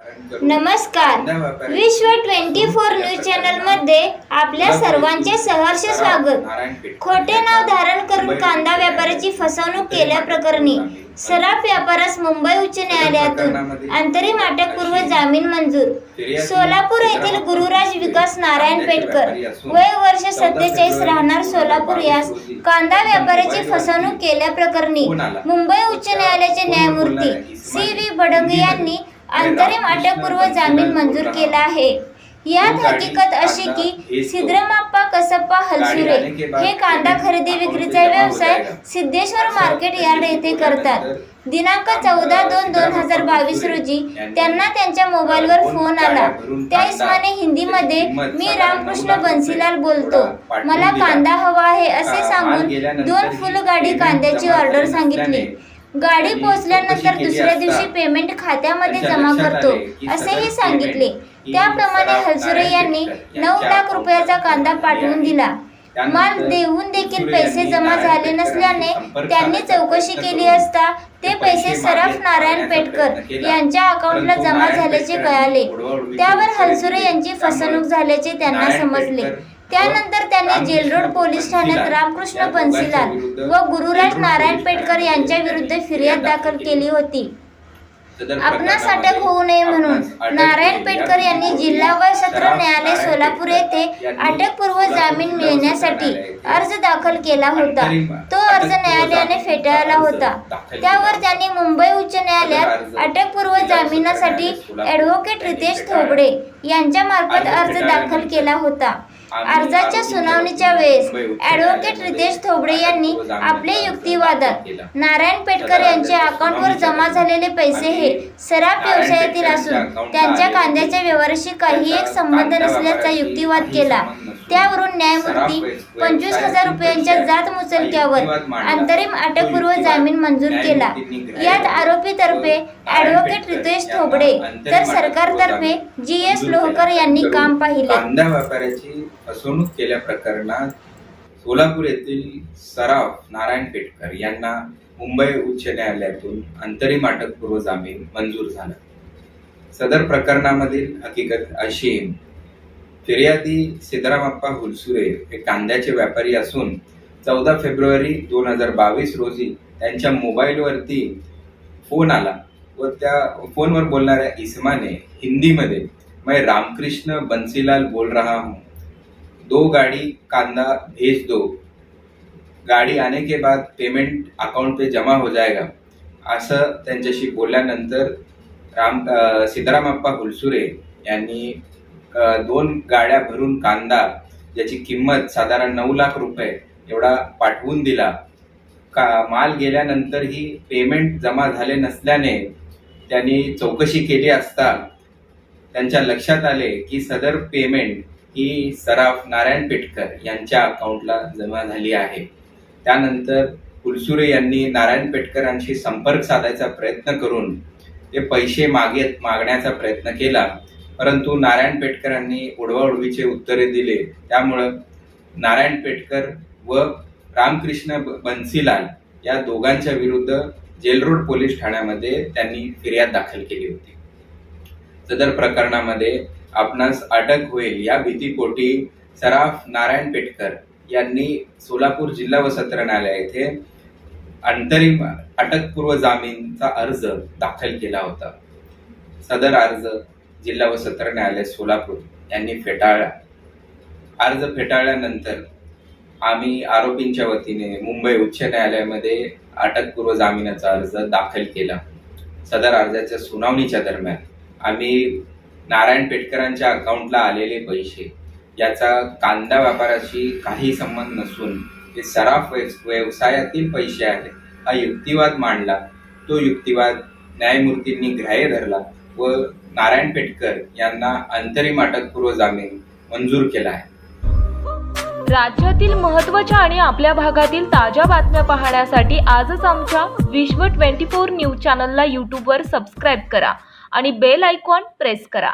नमस्कार. विश्व 24 न्यूज चॅनलमध्ये आपल्या सर्वांचे सहर्ष स्वागत. खोटे नाव धारण करून कांदा व्यापाऱ्याची फसवणूक केल्याप्रकरणी सराफ व्यापारास मुंबई उच्च न्यायालयातून अंतरिम अटकपूर्व जामीन मंजूर. सोलापूर येथील गुरुराज विकास नारायण पेटकर वय वर्ष सत्तेचाळीस राहणार सोलापूर यास कांदा व्यापाऱ्याची फसवणूक केल्याप्रकरणी मुंबई उच्च न्यायालयाचे न्यायमूर्ती सी व्ही बडंग यांनी अंतरिम अटकपूर्व जामीन मंजूर केला आहे. यात हकीकत अशी की सिद्रमाप्पा कसप्पा हलसुरे हे कांदा खरेदी विक्रीचा व्यवसाय सिद्धेश्वर मार्केट यार्ड येथे करतात. दिनांक चौदा दोन दोन हजार बावीस रोजी त्यांना त्यांच्या मोबाईलवर फोन आला. त्या इस्माने हिंदीमध्ये मी रामकृष्ण बन्सीलाल बोलतो. मला कांदा हवा आहे असे सांगून दोन फुल गाडी कांद्याची ऑर्डर सांगितली. गाडी पोहोचल्यानंतर दुसऱ्या दिवशी पेमेंट खात्यामध्ये जमा करतो असेही सांगितले. त्याप्रमाणे हलसुरे यांनी नऊ लाख रुपयाचा कांदा पाठवून दिला. माल देऊन देखील पैसे जमा झाले नसल्याने त्यांनी चौकशी केली असता ते पैसे सराफ नारायण पेटकर यांच्या अकाउंटला जमा झाल्याचे कळाले. त्यावर हलसुरे यांची फसवणूक झाल्याचे त्यांना समजले. त्यानंतर त्यांनी जेलरोड पोलीस ठाण्यात रामकृष्ण बन्सीलाल व गुरुराज नारायण पेटकर यांच्या विरुद्ध फिर्याद दाखल केली. होती. आपणास अटक होऊ नये म्हणून नारायण पेटकर यांनी जिल्हा व सत्र न्यायालय सोलापूर येथे अटकपूर्व जामीन मिळण्यासाठी अर्ज दाखल केला होता. तो अर्ज न्यायालयाने फेटाळला होता. त्यावर त्यांनी मुंबई उच्च न्यायालयात अटकपूर्व जामिनासाठी ॲडव्होकेट रितेश थोबडे यांच्या मार्फत अर्ज दाखल केला होता. अर्जाच्या सुनावणीच्या वेळेस ॲडव्होकेट रितेश थोबडे यांनी आपले युक्तिवादात नारायण पेटकर यांच्या अकाउंटवर जमा झालेले पैसे हे सराफ व्यवसायातील असून त्यांच्या कांद्याच्या व्यवहाराशी काही एक संबंध नसल्याचा युक्तिवाद केला. त्यावरून न्यायमूर्ती पंचवीस हजार रुपयांच्या जात मुचलक्यावर अंतरिम अटकपूर्व जामीन मंजूर केला. यात आरोपीतर्फे ॲडव्होकेट रितेश थोबडे तर सरकारतर्फे जी एस लोहकर यांनी काम पाहिले. कांदा व्यापाऱ्याची फसवणूक केल्या प्रकरणात सोलापूर येथील सराफ नारायण पेटकर यांना मुंबई उच्च न्यायालयातून अंतरिम अटकपूर्व जामीन मंजूर झाला. सदर प्रकरणामधील हकीकत अशी फिर्यादी सिद्धरामप्पा हुलसुरे हे कांद्याचे व्यापारी असून चौदा फेब्रुवारी दोन हजार बावीस रोजी त्यांच्या मोबाईलवरती फोन आला व त्या फोनवर बोलणाऱ्या इसमाने हिंदीमध्ये मैं रामकृष्ण बंसीलाल बोल रहा हूँ. दो गाड़ी कांदा भेज दो. गाड़ी आने के बाद पेमेंट अकाउंट पे जमा हो जाएगा. असं त्यांच्याशी बोलल्यानंतर राम सिद्धरामप्पा हुलसुरे यांनी दोन गाड्या भरून कांदा ज्याची किंमत साधारण नऊ लाख रुपये एवढा पाठवून दिला. का माल गेल्यानंतरही पेमेंट जमा झाले नसल्याने त्यांनी चौकशी केली असता त्यांच्या लक्षात आले की सदर पेमेंट ही सराफ नारायण पेटकर यांच्या अकाउंटला जमा झाली आहे. त्यानंतर कुलसुरे यांनी नारायण पेटकरांशी संपर्क साधायचा प्रयत्न करून ते पैसे मागे मागण्याचा प्रयत्न केला. परंतु नारायण पेटकरांनी उडवाउडवीचे उत्तरे दिले. त्यामुळं नारायण पेटकर व रामकृष्ण बन्सीलाल या दोघांच्या विरुद्ध जेलरोड पोलीस ठाण्यामध्ये त्यांनी फिर्याद दाखल केली होती. सदर प्रकरणामध्ये आपणास अटक होईल. या भीतीपोटी सराफ नारायण पेटकर यांनी सोलापूर जिल्हा व सत्र न्यायालय येथे अंतरिम अटकपूर्व जामीनचा अर्ज दाखल केला होता. सदर अर्ज जिल्हा व सत्र न्यायालय सोलापूर यांनी फेटाळला. अर्ज फेटाळल्यानंतर आम्ही आरोपींच्या वतीने मुंबई उच्च न्यायालयामध्ये अटकपूर्व जामिनाचा अर्ज दाखल केला. सदर अर्जाच्या सुनावणीच्या दरम्यान आम्ही नारायण पेटकरांच्या अकाउंटला आलेले पैसे याचा कांदा व्यापाराशी काही संबंध नसून ते सराफ व्यवसायातील पैसे आहेत. हा युक्तिवाद मांडला. तो युक्तिवाद न्यायमूर्तींनी ग्राह्य धरला व नारायण पेटकर यांना अंतरिम अटकपूर्व जामीन मंजूर केला आहे. राज्यातील महत्त्वाच्या आणि आपल्या भागातील ताज्या बातम्या पाहण्यासाठी आजच आमच्या विश्व 24 न्यूज चॅनलला यूट्यूबवर सबस्क्राईब करा आणि बेल आयकॉन प्रेस करा.